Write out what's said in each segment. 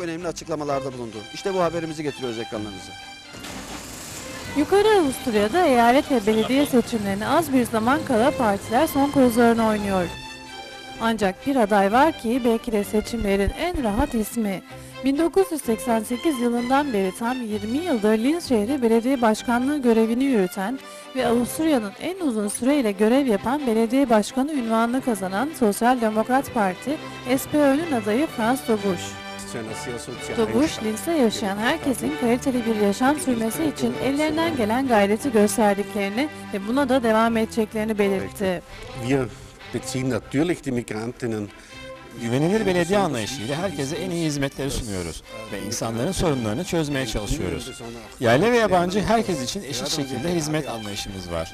önemli açıklamalarda bulundu. İşte bu haberimizi getiriyoruz ekranlarınıza. Yukarı Avusturya'da eyalet ve belediye seçimlerine az bir zaman kala partiler son kozlarını oynuyor. Ancak bir aday var ki belki de seçimlerin en rahat ismi. 1988 yılından beri tam 20 yıldır Linz şehri belediye başkanlığı görevini yürüten ve Avusturya'nın en uzun süreyle görev yapan belediye başkanı ünvanını kazanan Sosyal Demokrat Parti, SPÖ'nün adayı Franz Dobuş. Dobuş, Linz'de yaşayan herkesin kaliteli bir yaşam sürmesi için ellerinden gelen gayreti gösterdiklerini ve buna da devam edeceklerini belirtti. Wir beziehen natürlich die Migrantinnen Güvenilir belediye anlayışıyla herkese en iyi hizmetleri sunuyoruz ve insanların sorunlarını çözmeye çalışıyoruz. Yerli ve yabancı herkes için eşit şekilde hizmet anlayışımız var.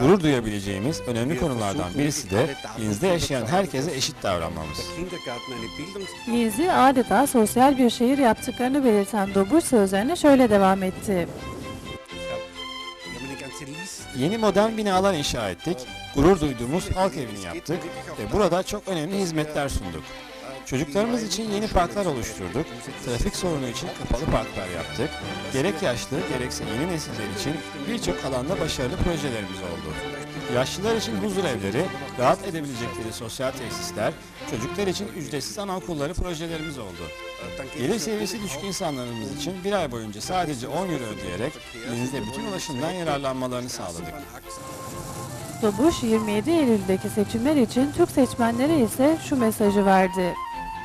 Gurur duyabileceğimiz önemli konulardan birisi de Linz'de yaşayan herkese eşit davranmamız. Linz'i adeta sosyal bir şehir yaptıklarını belirten Dobuş sözlerine şöyle devam etti. Yeni modern binalar inşa ettik, gurur duyduğumuz halk evini yaptık ve burada çok önemli hizmetler sunduk. Çocuklarımız için yeni parklar oluşturduk, trafik sorunu için kapalı parklar yaptık, gerek yaşlı gerekse yeni nesiller için birçok alanda başarılı projelerimiz oldu. Yaşlılar için huzur evleri, rahat edebilecekleri sosyal tesisler, çocuklar için ücretsiz anaokulları projelerimiz oldu. Gelir seviyesi düşük insanlarımız için bir ay boyunca sadece 10 euro ödeyerek Linz'de bütün ulaşımdan yararlanmalarını sağladık. Dobuş 27 Eylül'deki seçimler için Türk seçmenlere ise şu mesajı verdi.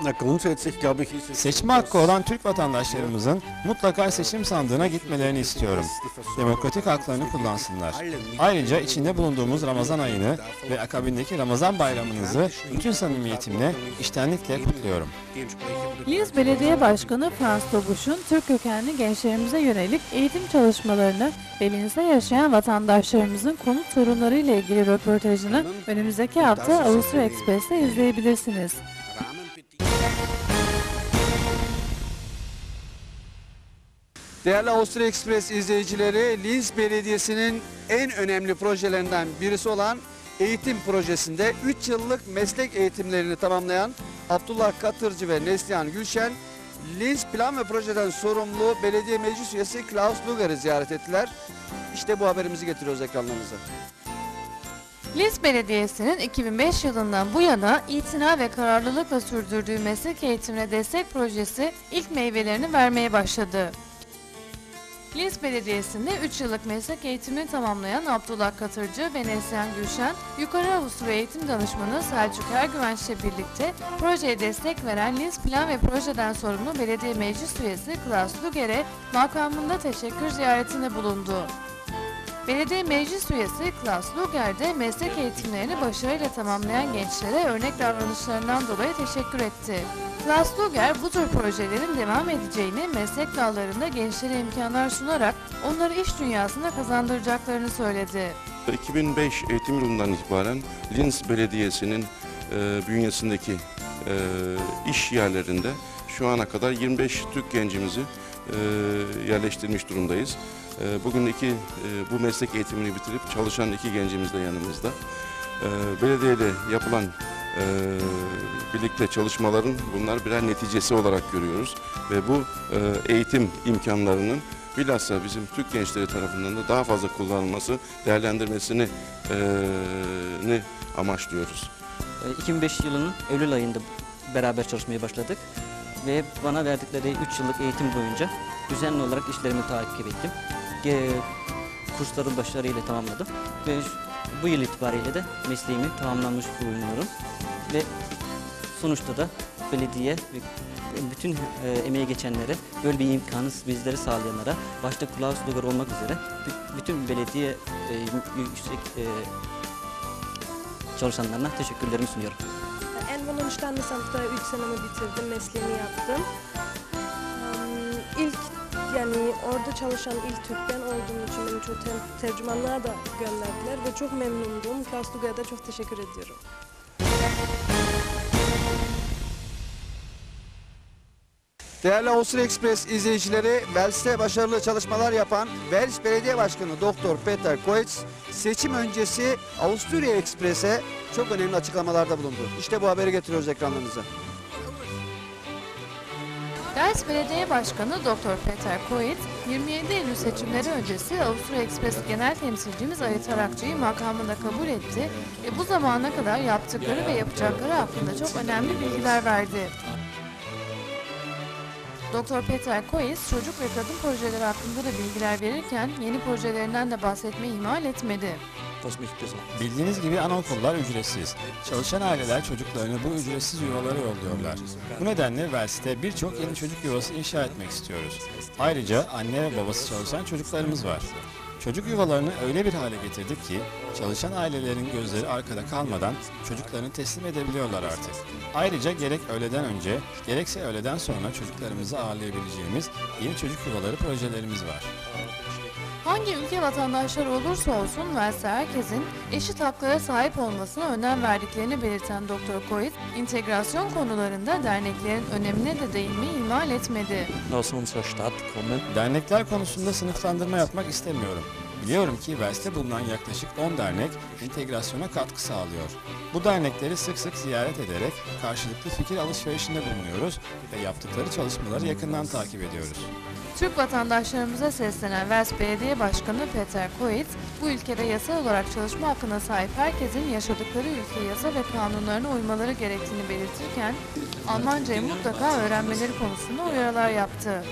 Na, grundsätzlich glaube ich, ist es Seçme hakkı olan Türk vatandaşlarımızın mutlaka seçim sandığına gitmelerini istiyorum. Demokratik haklarını kullansınlar. Ayrıca içinde bulunduğumuz Ramazan ayını ve akabindeki Ramazan bayramınızı bütün samimiyetimle, iştenlikle kutluyorum. Linz Belediye Başkanı Franz Dobuş'un Türk kökenli gençlerimize yönelik eğitim çalışmalarını ve Linz'de yaşayan vatandaşlarımızın konut sorunları ile ilgili röportajını önümüzdeki hafta Avusturya Ekspres'te izleyebilirsiniz. Değerli Avusturya Express izleyicileri, Linz Belediyesi'nin en önemli projelerinden birisi olan eğitim projesinde 3 yıllık meslek eğitimlerini tamamlayan Abdullah Katırcı ve Neslihan Gülşen, Linz Plan ve Projeden sorumlu belediye meclis üyesi Klaus Luger'i ziyaret ettiler. İşte bu haberimizi getiriyoruz ekranlarınıza. Linz Belediyesi'nin 2005 yılından bu yana itina ve kararlılıkla sürdürdüğü meslek eğitimine destek projesi ilk meyvelerini vermeye başladı. Linz Belediyesi'nde 3 yıllık meslek eğitimini tamamlayan Abdullah Katırcı ve Neslihan Gülşen, Yukarı Avusturya Eğitim Danışmanı Selçuk Ergüvenç'le birlikte projeye destek veren Linz Plan ve Projeden sorumlu Belediye Meclis Üyesi Klaus Luger'e makamında teşekkür ziyaretinde bulundu. Belediye Meclis Üyesi Klaus Luger de meslek eğitimlerini başarıyla tamamlayan gençlere örnek davranışlarından dolayı teşekkür etti. Klaus Luger bu tür projelerin devam edeceğini, meslek dallarında gençlere imkanlar sunarak onları iş dünyasına kazandıracaklarını söyledi. 2005 eğitim yılından itibaren Linz Belediyesi'nin e, bünyesindeki e, iş yerlerinde şu ana kadar 25 Türk gencimizi e, yerleştirmiş durumdayız. E, bugün iki e, bu meslek eğitimini bitirip çalışan iki gencimiz de yanımızda. E, belediyeyle yapılan e, birlikte çalışmaların bunlar birer neticesi olarak görüyoruz ve bu e, eğitim imkanlarının bilhassa bizim Türk gençleri tarafından da daha fazla kullanılması, değerlendirmesini e, ni amaçlıyoruz. E, 2005 yılının Eylül ayında beraber çalışmaya başladık ve bana verdikleri 3 yıllık eğitim boyunca düzenli olarak işlerimi takip ettim. Ge- Kursları başarıyla tamamladım ve bu yıl itibariyle de mesleğimi tamamlamış bulunuyorum ve sonuçta da belediye ve bütün e, emeği geçenlere böyle bir imkanı bizlere sağlayanlara başta Klaus Luger olmak üzere bü- bütün belediye e, yüksek e, çalışanlarına teşekkürlerimi sunuyorum. En von Standesamt'ta 3 senemi bitirdim, mesleğimi yaptım. İlk yani orada çalışan ilk Türk ben olduğum için beni çok te- tercümanlığa da gönderdiler ve çok memnundum. Klaus Luger'a da çok teşekkür ediyorum. Değerli Avusturya Express izleyicileri, Vels'te başarılı çalışmalar yapan Vels Belediye Başkanı Doktor Peter Koetz seçim öncesi Avusturya Express'e çok önemli açıklamalarda bulundu. İşte bu haberi getiriyoruz ekranlarınıza. Ders Belediye Başkanı Dr. Peter Koit, 27 Eylül seçimleri öncesi Avusturya Ekspres Genel Temsilcimiz Ali Tarakçı'yı makamında kabul etti ve bu zamana kadar yaptıkları ve yapacakları hakkında çok önemli bilgiler verdi. Dr. Peter Kois, çocuk ve kadın projeleri hakkında da bilgiler verirken yeni projelerinden de bahsetmeyi ihmal etmedi. Bildiğiniz gibi anaokullar ücretsiz. Çalışan aileler çocuklarını bu ücretsiz yuvalara yolluyorlar. Bu nedenle Vels'te birçok yeni çocuk yuvası inşa etmek istiyoruz. Ayrıca anne ve babası çalışan çocuklarımız var. Çocuk yuvalarını öyle bir hale getirdik ki çalışan ailelerin gözleri arkada kalmadan çocuklarını teslim edebiliyorlar artık. Ayrıca gerek öğleden önce gerekse öğleden sonra çocuklarımızı ağırlayabileceğimiz yeni çocuk yuvaları projelerimiz var. Hangi ülke vatandaşları olursa olsun Vels'te herkesin eşit haklara sahip olmasına önem verdiklerini belirten Dr. Koit, integrasyon konularında derneklerin önemine de değinmeyi ihmal etmedi. Dernekler konusunda sınıflandırma yapmak istemiyorum. Biliyorum ki Vels'te bulunan yaklaşık 10 dernek integrasyona katkı sağlıyor. Bu dernekleri sık sık ziyaret ederek karşılıklı fikir alışverişinde bulunuyoruz ve yaptıkları çalışmaları yakından takip ediyoruz. Türk vatandaşlarımıza seslenen Vels Belediye Başkanı Peter Koit, bu ülkede yasal olarak çalışma hakkına sahip herkesin yaşadıkları ülke yasa ve kanunlarına uymaları gerektiğini belirtirken, Almancayı mutlaka öğrenmeleri konusunda uyarılar yaptı.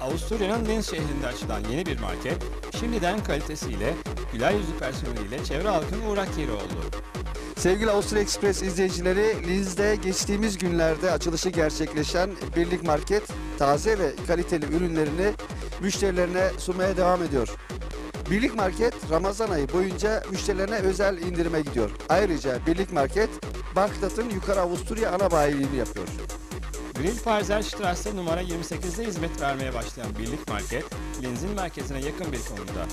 Avusturya'nın Linz şehrinde açılan yeni bir market, şimdiden kalitesiyle, güler yüzlü personeliyle çevre halkının uğrak yeri oldu. Sevgili Avusturya Ekspres izleyicileri, Linz'de geçtiğimiz günlerde açılışı gerçekleşen Birlik Market taze ve kaliteli ürünlerini müşterilerine sunmaya devam ediyor. Birlik Market Ramazan ayı boyunca müşterilerine özel indirime gidiyor. Ayrıca Birlik Market Bagdat'ın Yukarı Avusturya ana bayiliğini yapıyor. Grillparzer Strasse numara 28'de hizmet vermeye başlayan Birlik Market, Linz'in merkezine yakın bir konumda.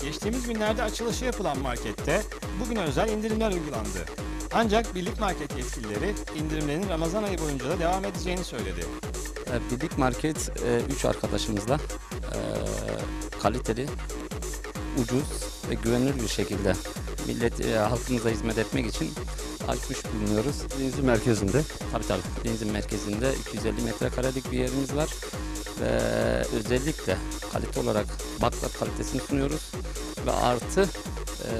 Geçtiğimiz günlerde açılışı yapılan markette bugüne özel indirimler uygulandı. Ancak Birlik Market yetkilileri indirimlerin Ramazan ayı boyunca da devam edeceğini söyledi. E, Birlik Market 3 arkadaşımızla e, kaliteli, ucuz ve güvenilir bir şekilde millet e, halkımıza hizmet etmek için açmış bulunuyoruz. Linz'in merkezinde. Tabii tabii denizin merkezinde 250 metrekarelik bir yerimiz var ve özellikle kalite olarak Bagdat kalitesini sunuyoruz ve artı e,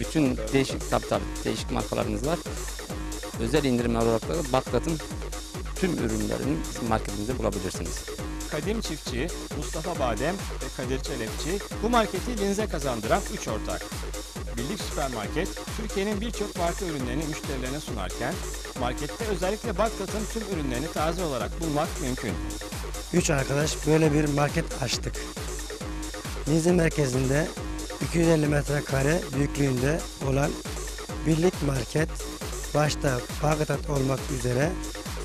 bütün değişik tabii tabii değişik markalarımız var. Özel indirimler olarak da Bagdat'ın tüm ürünlerini bizim marketimizde bulabilirsiniz. Kadim Çiftçi, Mustafa Badem ve Kadir Çelepçi bu marketi Linz'e kazandıran 3 ortak. Birlik Süpermarket, Türkiye'nin birçok marka ürünlerini müşterilerine sunarken, markette özellikle Bagdat'ın tüm ürünlerini taze olarak bulmak mümkün. Üç arkadaş böyle bir market açtık. Nizim merkezinde 250 metrekare büyüklüğünde olan birlik market başta Bağdat olmak üzere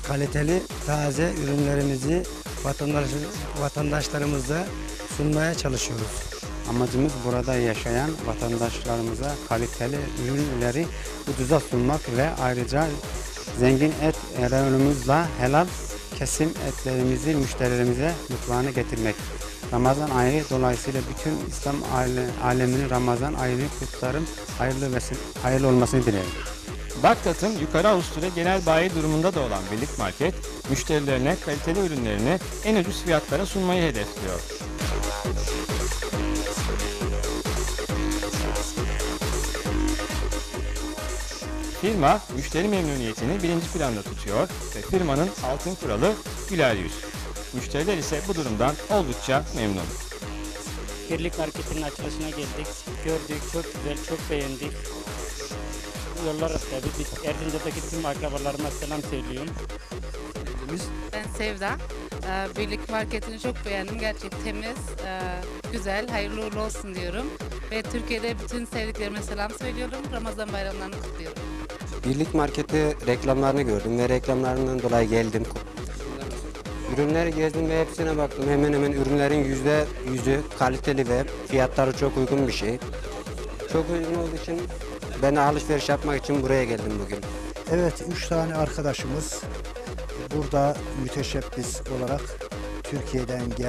kaliteli taze ürünlerimizi vatandaş, vatandaşlarımıza sunmaya çalışıyoruz. Amacımız burada yaşayan vatandaşlarımıza kaliteli ürünleri ucuza sunmak ve ayrıca zengin et reyonumuzla helal kesim etlerimizi müşterilerimize mutfağına getirmek. Ramazan ayı dolayısıyla bütün İslam aile- aleminin Ramazan ayını kutlarım. Hayırlı, ve hayırlı olmasını dilerim. Bagdat'ın Yukarı Avusturya genel bayi durumunda da olan Birlik Market, müşterilerine kaliteli ürünlerini en ucuz fiyatlara sunmayı hedefliyor. Firma müşteri memnuniyetini birinci planda tutuyor ve firmanın altın kuralı güler yüz. Müşteriler ise bu durumdan oldukça memnun. Birlik Market'in açılışına geldik. Gördük, çok güzel, çok beğendik. Yollar tabii. Biz Erzincan'daki tüm akrabalarıma selam söylüyorum. Ben Sevda. Ee, Birlik marketini çok beğendim. Gerçekten temiz, e, güzel, hayırlı uğurlu olsun diyorum. Ve Türkiye'de bütün sevdiklerime selam söylüyorum. Ramazan bayramlarını kutluyorum. Birlik marketi reklamlarını gördüm ve reklamlarından dolayı geldim. Ürünleri gezdim ve hepsine baktım. Hemen hemen ürünlerin yüzde yüzü kaliteli ve fiyatları çok uygun bir şey. Çok uygun olduğu için ben alışveriş yapmak için buraya geldim bugün. Evet, üç tane arkadaşımız burada müteşebbis olarak Türkiye'den geldi.